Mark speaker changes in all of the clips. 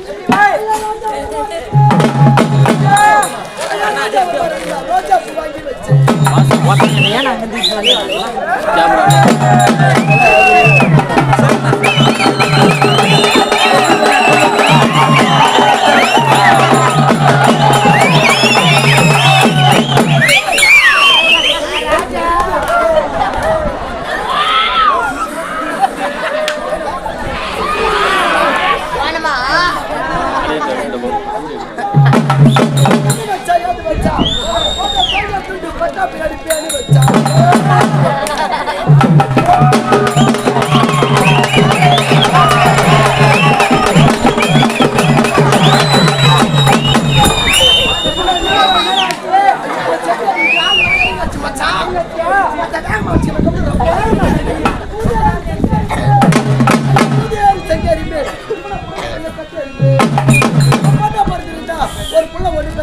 Speaker 1: எப்படி தெரியுமா? ரோஜா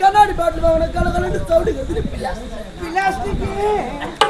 Speaker 1: கண்ணாடி பாட்டில் வாங்கின கல கலன்னு சவுடு கத்துட்டு
Speaker 2: பிளாஸ்டிக்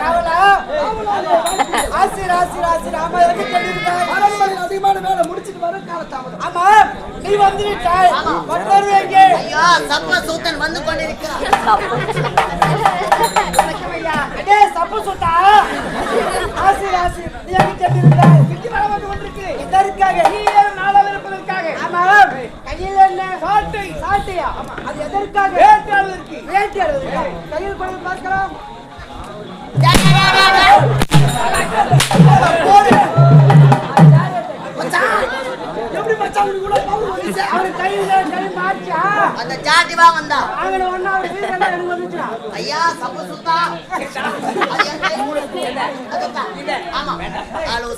Speaker 1: காவலா? ஆசிர் ஆமா எங்க சொல்லிருக்காய் அரண்மனை அதிகமான வேலை முடிச்சிட்டு வர கால தாமதம்
Speaker 2: ஆமா. நீ வந்துட்டாய். மற்றொரு எங்கே?
Speaker 3: ஐயோ சப்ப சூத்தன் வந்து கொண்டிருக்கிறான்.
Speaker 2: அடே சப்பு சுட்டா ஆசிர் ஆசிர் நீ எங்க சென்றிருந்தாய் சுற்றி வர வந்து கொண்டிருக்கு. இதற்காக நீ ஆமா கையில் என்ன? சாட்டை. சாட்டையா? ஆமா. அது எதற்காக? வேட்டையாடுவதற்கு. வேட்டையாடுவதற்கு கையில் கொண்டு பார்க்கலாம். அவன்
Speaker 3: அந்த ஜாட்டி வா வந்தா.
Speaker 2: அவங்கள ஒன்னா அவர் வீடு எனக்கு வந்துச்சா
Speaker 3: ஐயா சப்ப சுத்தா. அது. ஆமா. ஆளு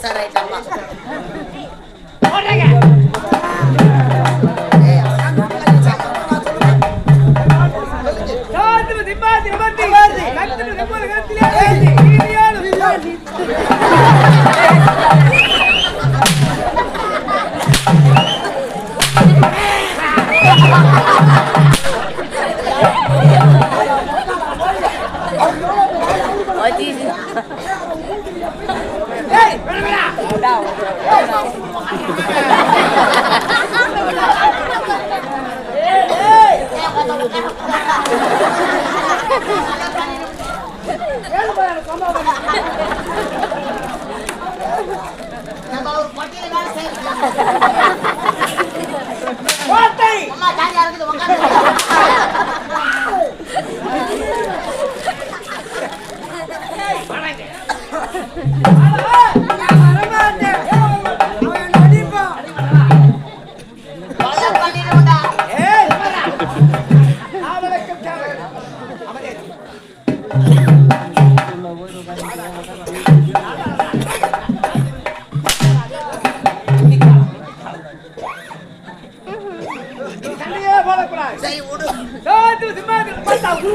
Speaker 3: ஏய்
Speaker 2: வேணா கோட்டை
Speaker 3: அம்மா தாலியா இருக்குது உட்காந்து சரி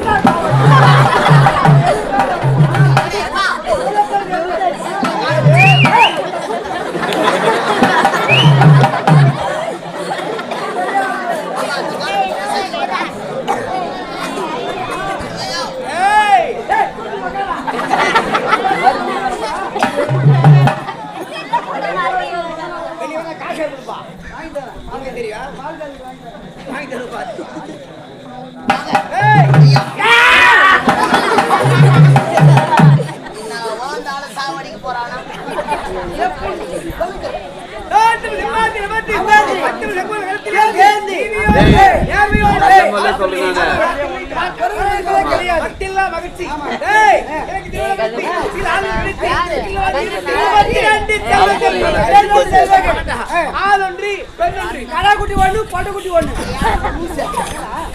Speaker 1: கடாக்குட்டி ஒண்ணு பொட்டக்குட்டி ஒண்ணு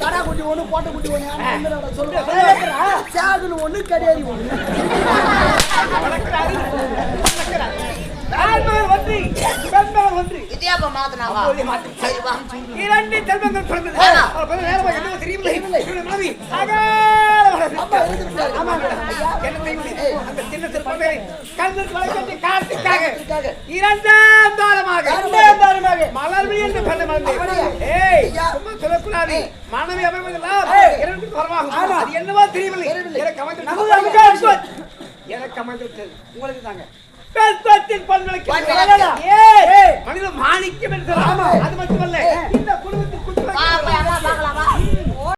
Speaker 1: கடாக்குட்டி ஒண்ணு பொட்டக்குட்டி ஒண்ணு சேகல் ஒண்ணு கடியாரி ஒண்ணு
Speaker 2: இரண்டு செல்வங்கள் இரண்டாம் தாரமாக. மலர்வி என்று பிறந்த மலர்ந்து. மனைவி அமைவதெல்லாம்.
Speaker 1: ஆமா.
Speaker 2: அது என்னவோ தெரியவில்லை. எனக்கு அமைந்து
Speaker 1: நமக்கு அமைஞ்சிருச்சு.
Speaker 2: எனக்கு அமைந்து விட்டது.
Speaker 1: உங்களுக்கு தாங்க.
Speaker 2: மனித மாணிக்கம் என்று அது மட்டுமல்ல இந்த குடும்பத்தில்